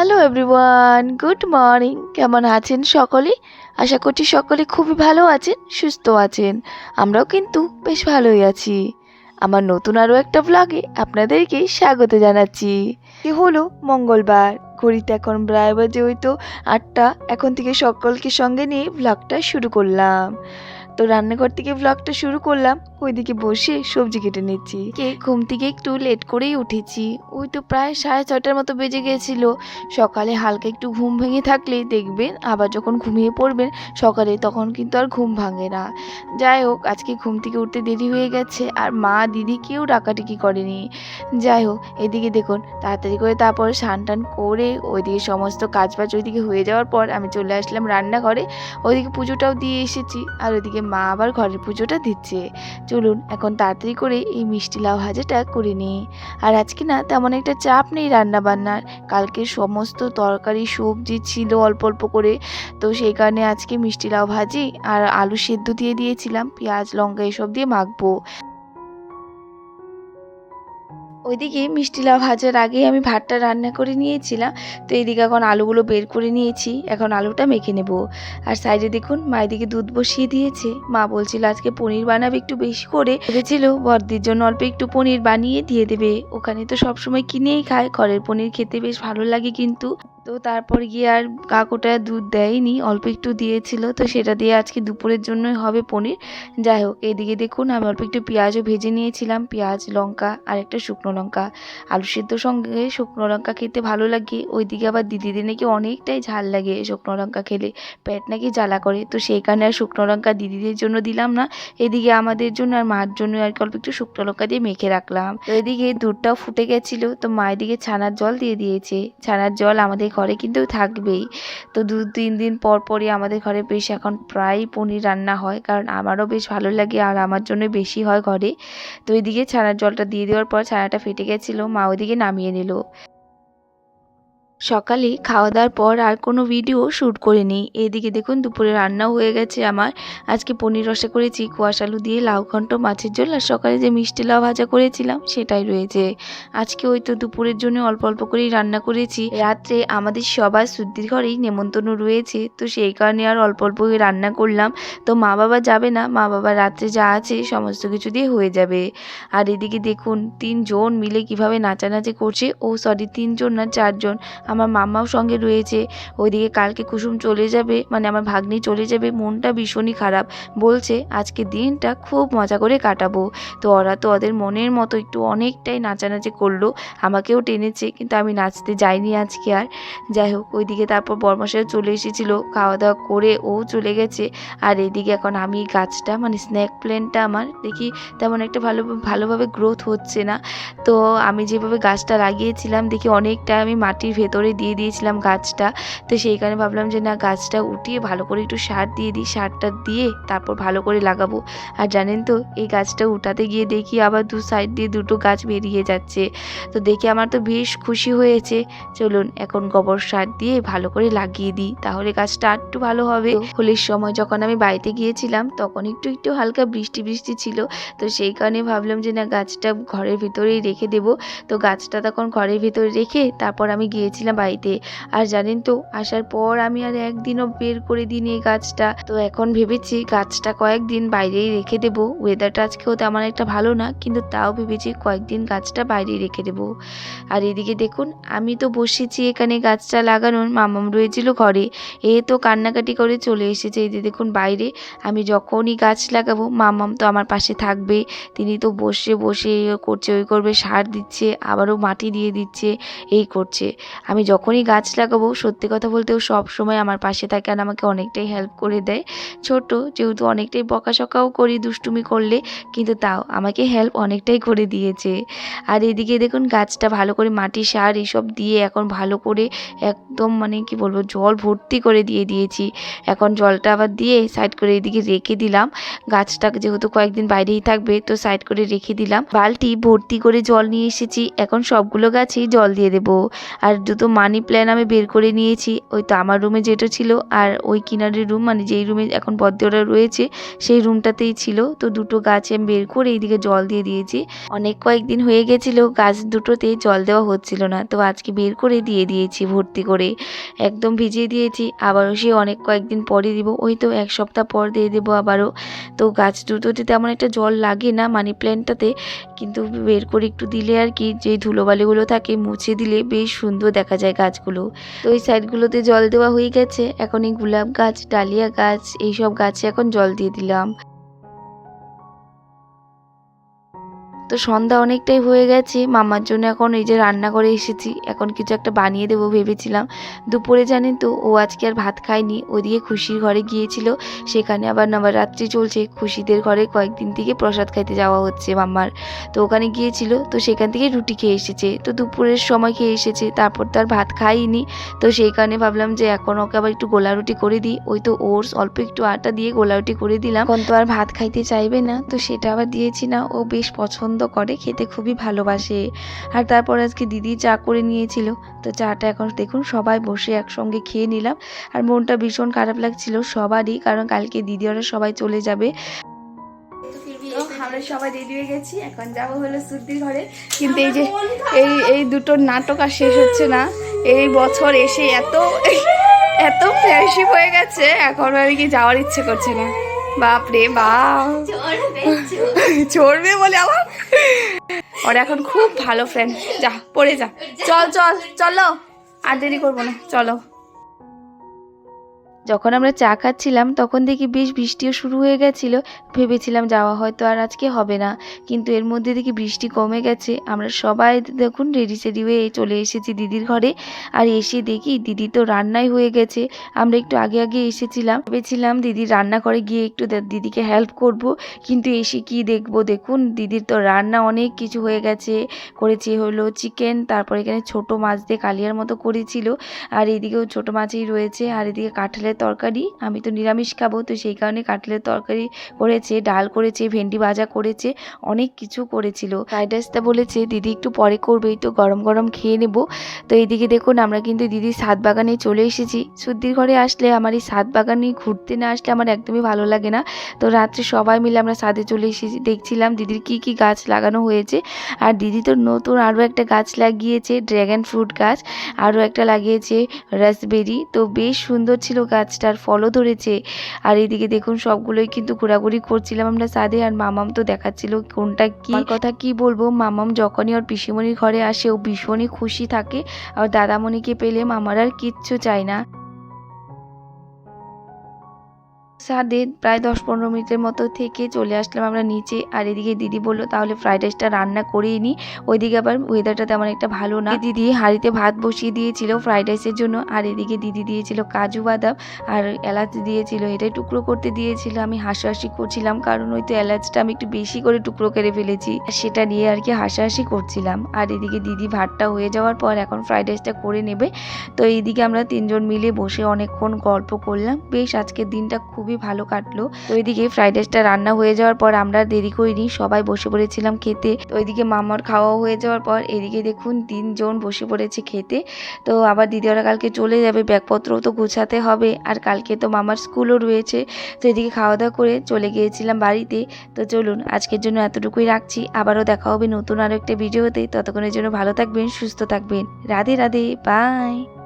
Hello everyone good morning কেমন আছেন সকলে? আশা করছি সকলে খুবই ভালো আছেন, সুস্থ আছেন। আমরাও কিন্তু বেশ ভালোই আছি। আমার নতুন আরও একটা ব্লগে আপনাদেরকে স্বাগত জানাচ্ছি। কি হলো মঙ্গলবার। ঘড়িতে এখন প্রায় বাজে ওই তো আটটা। এখন থেকে সকলকে সঙ্গে নিয়ে ব্লগটা শুরু করলাম। তো রান্নাঘর থেকে ব্লগটা শুরু করলাম। ওইদিকে বসে সবজি কেটে নিচ্ছি। কে ঘুম থেকে একটু লেট করেই উঠেছি। ওই তো প্রায় সাড়ে ছটার মতো বেজে গিয়েছিল সকালে হালকা একটু ঘুম ভেঙে থাকলে দেখবেন, আবার যখন ঘুমিয়ে পড়বেন, সকালে তখন কিন্তু আর ঘুম ভাঙে না। যাই হোক, আজকে ঘুম থেকে উঠতে দেরি হয়ে গেছে, আর মা, দিদি কেউ ডাকাটিকি করেনি। যাই হোক, এদিকে দেখুন, তাড়াতাড়ি করে তারপরে স্নান টান করে ওইদিকে সমস্ত কাজ বাজ ওইদিকে হয়ে যাওয়ার পর আমি চলে আসলাম রান্নাঘরে। ওইদিকে পুজোটাও দিয়ে এসেছি, আর ওইদিকে মা আবার ঘরের পুজোটা দিচ্ছে। চলুন, এখন তাড়াতাড়ি করে এই মিষ্টি লাউ ভাজাটা করে নিই। আর আজকে না তেমন একটা চাপ নেই রান্নাবান্নার। কালকে সমস্ত তরকারি, সবজি ছিল অল্প অল্প করে। তো সেই কারণে আজকে মিষ্টি লাউ ভাজি আর আলু সেদ্ধ দিয়ে দিয়েছিলাম। পেঁয়াজ, লঙ্কা এসব দিয়ে মাখবো। ওইদিকে মিষ্টি লাউ ভাজার আগেই আমি ভাতটা রান্না করে নিয়েছিলাম, তো এইদিকে এখন আলুগুলো বের করে নিয়েছি, এখন আলুটা মেখে নেব। আর সাইডে দেখুন, মা এদিকে দুধ বসিয়ে দিয়েছে। মা বলছিল, আজকে পনির বানাবে একটু বেশি করে। ভেবেছিল বর্দির জন্য অল্প একটু পনির বানিয়ে দিয়ে দেবে। ওখানে তো সবসময় কিনেই খায়, ঘরের পনির খেতে বেশ ভালো লাগে কিন্তু। তো তারপর গিয়ে আর কাকুটা দুধ দেয়নি, অল্প একটু দিয়েছিল, তো সেটা দিয়ে আজকে দুপুরের জন্যই হবে পনির। যাই হোক, এদিকে দেখুন আমি অল্প একটু পেঁয়াজও ভেজে নিয়েছিলাম, পেঁয়াজ, লঙ্কা আর একটা শুকনো লঙ্কা। আলু সেদ্ধ সঙ্গে শুকনো লঙ্কা খেতে ভালো লাগে, ওইদিকে আবার দিদিদের নাকি অনেকটাই ঝাল লাগে শুকনো লঙ্কা খেলে, পেট নাকি জ্বালা করে, তো সেই কারণে আর শুকনো লঙ্কা দিদিদের জন্য দিলাম না, এদিকে আমাদের জন্য আর মার জন্য আর কি অল্প একটু শুকনো লঙ্কা দিয়ে মেখে রাখলাম। তো এদিকে দুধটাও ফুটে গেছিল, তো মা এদিকে ছানার জল দিয়ে দিয়েছে, ছানার জল আমাদের ঘরে কিন্তু থাকবেই। তো দু, তিন দিন পর পরই আমাদের ঘরে বেশ এখন প্রায় পনির রান্না হয়, কারণ আমারও বেশ ভালো লাগে আর আমার জন্য বেশি হয় ঘরে। তো এদিকে ছানার জলটা দিয়ে দেওয়ার পর ছানাটা ফেটে গেছিল, মা ওইদিকে নামিয়ে নিল। সকালে খাওয়া দাওয়ার পর আর কোনো ভিডিও শ্যুট করিনি। এইদিকে দেখুন, দুপুরে রান্নাও হয়ে গেছে আমার। আজকে পনির রসা করেছি, কুয়াশ আলু দিয়ে, লাউ ঘন্ট, মাছের ঝোল আর সকালে যে মিষ্টি লাউ ভাজা করেছিলাম, সেটাই রয়েছে। আজকে ওই তো দুপুরের জন্য অল্প অল্প করেই রান্না করেছি। রাত্রে আমাদের সবার শুদ্ধির ঘরেই নেমন্তন্ন রয়েছে, তো সেই কারণে আর অল্প অল্প রান্না করলাম। তো মা বাবা যাবে না, মা বাবা রাত্রে যা আছে সমস্ত কিছু দিয়ে হয়ে যাবে। আর এদিকে দেখুন, তিনজন মিলে কীভাবে নাচানাচি করছে, ও সরি, তিনজন না চারজন। আমার মাম্মাও সঙ্গে রয়েছে। ওইদিকে কালকে কুসুম চলে যাবে মানে আমার ভাগ্নি চলে যাবে, মনটা ভীষণই খারাপ। বলছে, আজকে দিনটা খুব মজা করে কাটাবো। তো ওরা তো ওদের মনের মতো একটু অনেকটাই নাচানাচি করল, আমাকেও টেনেছে, কিন্তু আমি নাচতে যাইনি আজকে আর। যাই হোক, ওইদিকে তারপর বর্মশাইও চলে এসেছিল খাওয়া দাওয়া করে ও চলে গেছে। আর এদিকে এখন আমি গাছটা মানে স্ন্যাক প্ল্যান্টটা আমার, দেখি তেমন একটা ভালো, ভালোভাবে গ্রোথ হচ্ছে না। তো আমি যেভাবে গাছটা লাগিয়েছিলাম, দেখি অনেকটা আমি মাটির ভেতরে দিয়ে দিয়েছিলাম গাছটা। তো সেই কারণে ভাবলাম যে না, গাছটা উঠিয়ে ভালো করে একটু সার দিয়ে দিই, সারটা দিয়ে তারপর ভালো করে লাগাবো। আর জানেন তো, এই গাছটা উঠাতে গিয়ে দেখি আবার দু সাইড দিয়ে দুটো গাছ বেরিয়ে যাচ্ছে। তো দেখে আমার তো বেশ খুশি হয়েছে। চলুন এখন গোবর সার দিয়ে ভালো করে লাগিয়ে দিই, তাহলে গাছটা আর একটু ভালো হবে। হোলির সময় যখন আমি বাড়িতে গিয়েছিলাম, তখন একটু একটু হালকা বৃষ্টি বৃষ্টি ছিল। তো সেই কারণে ভাবলাম যে না, গাছটা ঘরের ভিতরেই রেখে দেবো। তো গাছটা তখন ঘরের ভিতরে রেখে তারপর আমি গিয়েছিলাম বাড়িতে। আর জানেন তো, আসার পর আমি আর একদিনও বের করে দিইনি এই গাছটা। তো এখন ভেবেছি গাছটা কয়েকদিন বাইরেই রেখে দেবো। ওয়েদারটা আজকেও তেমন একটা ভালো না, কিন্তু তাও ভেবেছি কয়েকদিন গাছটা বাইরেই রেখে দেবো। আর এদিকে দেখুন, আমি তো বসেছি এখানে গাছটা লাগানোর, মামাম রয়েছিল ঘরে। এ তো কান্নাকাটি করে চলে এসেছে। এই যে দেখুন বাইরে, আমি যখনই গাছ লাগাবো, মামাম তো আমার পাশে থাকবে। তিনি তো বসে বসে করছে, ওই করবে, সার দিচ্ছে, আবারও মাটি দিয়ে দিচ্ছে, এই করছে। আমি যখনই গাছ লাগাবো, সত্যি কথা বলতে ও সব সময় আমার পাশে থাকে আর আমাকে অনেকটাই হেল্প করে দেয়। ছোট যেহেতু অনেকটাই বকাশকাও করি, দুষ্টুমি করলে, কিন্তু তাও আমাকে হেল্প অনেকটাই করে দিয়েছে। আর এদিকে দেখুন, গাছটা ভালো করে মাটি সার এসব দিয়ে এখন ভালো করে একদম মানে কি বলব, জল ভর্তি করে দিয়ে দিয়েছি। এখন জলটা আবার দিয়ে সাইড করে এদিকে রেখে দিলাম। গাছটা যেহেতু কয়েকদিন বাইরেই থাকবে, তো সাইড করে রেখে দিলাম। বালতি ভর্তি করে জল নিয়ে এসেছি। এখন সবগুলো গাছেই জল দিয়ে দেবো। আর দুটো মানি প্ল্যান আমি বের করে নিয়েছি। ওই তো আমার রুমে যেটা ছিল আর ওই কিনারের রুম মানে যেই রুমে এখন বদ্যরা রয়েছে, সেই রুমটাতেই ছিল। তো দুটো গাছ আমি বের করে এইদিকে জল দিয়ে দিয়েছি। অনেক কয়েকদিন হয়ে গেছিল, গাছ দুটোতে জল দেওয়া হচ্ছিল না। তো আজকে বের করে দিয়ে দিয়েছি ভর্তি করে। একদম ভিজিয়ে দিয়েছি, আবারও সে অনেক কয়েকদিন পরে দিব। ওই তো এক সপ্তাহ পর দিয়ে দেবো আবারও। তো গাছ দুটোতে তেমন একটা জল লাগে না মানি প্ল্যান্টটাতে কিন্তু বের করে একটু দিলে আর কি যে ধুলোবালিগুলো থাকে মুছে দিলে বেশ সুন্দর দেখা যায় গাছগুলো। তো ওই সাইডগুলোতে জল দেওয়া হয়ে গেছে। এখন এই গোলাপ গাছ, ডালিয়া গাছ, এইসব গাছে এখন জল দিয়ে দিলাম। তো সন্ধ্যা অনেকটাই হয়ে গেছে। মামার জন্য এখন এই যে রান্না করে এসেছি, এখন কিছু একটা বানিয়ে দেবো ভেবেছিলাম। দুপুরে জানেন তো, ও আজকে আর ভাত খায়নি, ওদিকে খুশির ঘরে গিয়েছিল, সেখানে আবার নবরাত্রি চলছে, খুশিদের ঘরে কয়েকদিন থেকে প্রসাদ খাইতে যাওয়া হচ্ছে মাম্মার তো ওখানে গিয়েছিল, তো সেখান থেকে রুটি খেয়ে এসেছে, তো দুপুরের সময় খেয়ে এসেছে, তারপর তো আর ভাত খাইনি। তো সেই কারণে ভাবলাম যে এখন ওকে আবার একটু গোলা রুটি করে দিই, ওই তো ওটস, অল্প একটু আটা দিয়ে গোলা রুটি করে দিলাম। এখন তো আর ভাত খাইতে চাইবে না, তো সেটা আবার দিয়েছি না, ও বেশ পছন্দ করে খেতে খুবই ভালোবাসে। আর তারপর আজকে দিদি চা করে নিয়েছিল। তো চাটা এখন দেখুন সবাই বসে একসঙ্গে খেয়ে নিলাম। আর মনটা ভীষণ খারাপ লাগছিল সবারই কারণ কালকে দিদি ওরা সবাই চলে যাবে। আমরা সবাই রেডি হয়ে গেছি। এখন যাব হলো সুদ্দির ঘরে। কিন্তু এই যে এই এই দুটো নাটক আর শেষ হচ্ছে না। এই বছর এসে এত এত ফ্রেন্ডশিপ হয়ে গেছে এখন আর কি যাওয়ার ইচ্ছে করছে না। বাপ রে চড়বে বলে আবার? ওর এখন খুব ভালো ফ্রেন্ড যা, পড়ে যা। চল চল, চলো। আর দেরি করব না, চলো। যখন আমরা চা খাচ্ছিলাম, তখন দেখি বেশ বৃষ্টিও শুরু হয়ে গেছিল। ভেবেছিলাম যাওয়া হয়তো আর আজকে হবে না। কিন্তু এর মধ্যে দেখি বৃষ্টি কমে গেছে। আমরা সবাই দেখুন রেডি সেডি হয়ে চলে এসেছি দিদির ঘরে। আর এসে দেখি দিদি তো রান্নাই হয়ে গেছে। আমরা একটু আগে আগে এসেছিলাম। ভেবেছিলাম দিদির রান্না করে গিয়ে একটু দিদিকে হেল্প করব। কিন্তু এসে কি দেখব? দেখুন, দিদির তো রান্না অনেক কিছু হয়ে গেছে। করেছে হলো চিকেন তারপর এখানে ছোট মাছ দিয়ে কালিয়ার মতো করেছিল। আর এদিকেও ছোট মাছই রয়েছে। আর এদিকে কাঁঠালের তরকারি, আমি তো নিরামিষ খাব, তো সেই কারণে কাঁঠালের তরকারি করেছে, ডাল করেছে, ভেন্ডি ভাজা করেছে, অনেক কিছু করেছিল। ফ্রাইড রাইসটা বলেছে, দিদি একটু পরে করবে একটু গরম গরম খেয়ে নেব। তো এইদিকে দেখুন, আমরা কিন্তু দিদির সাত বাগানে চলে এসেছি। সুদ্দির ঘরে আসলে আমার এই সাত বাগানে ঘুরতে না আসলে আমার একদমই ভালো লাগে না। তো রাত্রে সবাই মিলে আমরা সাদে চলে এসেছি, দেখছিলাম দিদির কি কি গাছ লাগানো হয়েছে। আর দিদি তো নতুন আরও একটা গাছ লাগিয়েছে ড্র্যাগন ফ্রুট গাছ, আরও একটা লাগিয়েছে, রাসবেরি। তো বেশ সুন্দর ছিল গাছটার ফলও ধরেছে। আর এদিকে দেখুন সবগুলোই কিন্তু ঘোরাঘুরি করছিলাম আমরা সাদে, আর মামাম তো দেখাচ্ছিল কোনটা কি। কথা কি বলব? মামাম যখনই ওর পিসিমণির ঘরে আসে, ও ভীষণই খুশি থাকে। আর দাদামণিকে পেলে মামার আর কিচ্ছু চায় না। সাদে প্রায় দশ পনেরো মিনিটের মতো থেকে চলে আসলাম আমরা নিচে। আর এদিকে দিদি বলল, তাহলে ফ্রাইড রাইসটা রান্না করেই নিই ওইদিকে আবার ওয়েদারটা তেমন একটা ভালো না। দিদি হাঁড়িতে ভাত বসিয়ে দিয়েছিল ফ্রাইড রাইসের জন্য। আর এদিকে দিদি দিয়েছিল কাজু বাদাম। আর এলাচ দিয়েছিল, এটাই টুকরো করতে দিয়েছিল। আমি হাসাহাসি করছিলাম, কারণ ওই তো এলাচটা আমি একটু বেশি করে টুকরো করে ফেলেছি। সেটা নিয়ে আর কি হাসাহাসি করছিলাম। আর এদিকে দিদি ভাতটা হয়ে যাওয়ার পর এখন ফ্রাইড রাইসটা করে নেবে। তো এইদিকে আমরা তিনজন মিলে বসে অনেকক্ষণ গল্প করলাম। বেশ, আজকের দিনটা খুবই ভালো কাটলো। তো ওইদিকে ফ্রাইড রাইসটা রান্না হয়ে যাওয়ার পর আমরা দেরি করিনি, সবাই বসে পড়েছিলাম খেতে। তো ওইদিকে মামার খাওয়া হয়ে যাওয়ার পর এদিকে দেখুন তিনজন বসে পড়েছে খেতে। তো আবার দিদি ওরা কালকে চলে যাবে, ব্যাগপত্রও তো গোছাতে হবে। আর কালকে তো মামার স্কুলও রয়েছে। তো এদিকে খাওয়া দাওয়া করে চলে গিয়েছিলাম বাড়িতে। তো চলুন, আজকের জন্য এতটুকুই রাখছি। আবারও দেখা হবে নতুন আরও একটা ভিডিওতে। ততক্ষণের জন্য ভালো থাকবেন, সুস্থ থাকবেন। রাধে রাধে বাই